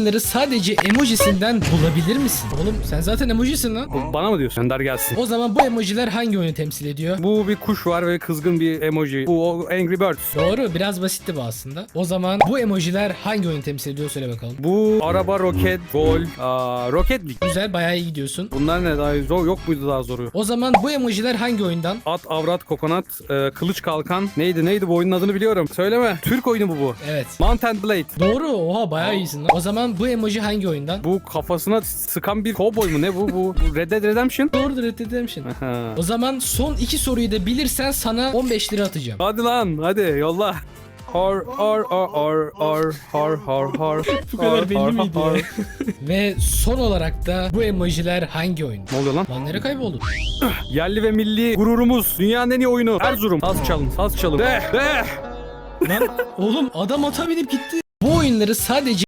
oyunları sadece emojisinden bulabilir misin? Oğlum sen zaten emojisin lan. Bu Bana mı diyorsun? Gönder gelsin. O zaman bu emojiler hangi oyunu temsil ediyor? Bu bir kuş var ve kızgın bir emoji. Bu o Angry Birds. Doğru biraz basitti bu aslında. O zaman bu emojiler hangi oyunu temsil ediyor söyle bakalım. Bu araba, roket, gol, aa, Rocket League. Güzel bayağı iyi gidiyorsun. Bunlar ne daha zor yok muydu daha zoru? O zaman bu emojiler hangi oyundan? At, avrat, kokonat, e, kılıç kalkan. Neydi neydi bu oyunun adını biliyorum. Söyleme. Türk oyunu bu bu. Evet. Mount and Blade. Doğru oha bayağı iyisin lan. O zaman bu emoji hangi oyundan? Bu kafasına sıkan bir cowboy mu ne bu? Bu, bu Red Dead Redemption. Doğrudur Red Dead Redemption. Aha. O zaman son iki soruyu da bilirsen sana 15 lira atacağım. Hadi lan hadi yolla. Har har har har har har har har. Bu kadar belli miydi ya? Ve son olarak da bu emojiler hangi oyun? Ne oluyor lan? Lan nereye kayboldun? Yerli ve milli gururumuz. Dünyanın en iyi oyunu. Erzurum. Saz çalın, saz çalın. De, de. Lan oğlum adam ata binip gitti. Bu oyunları sadece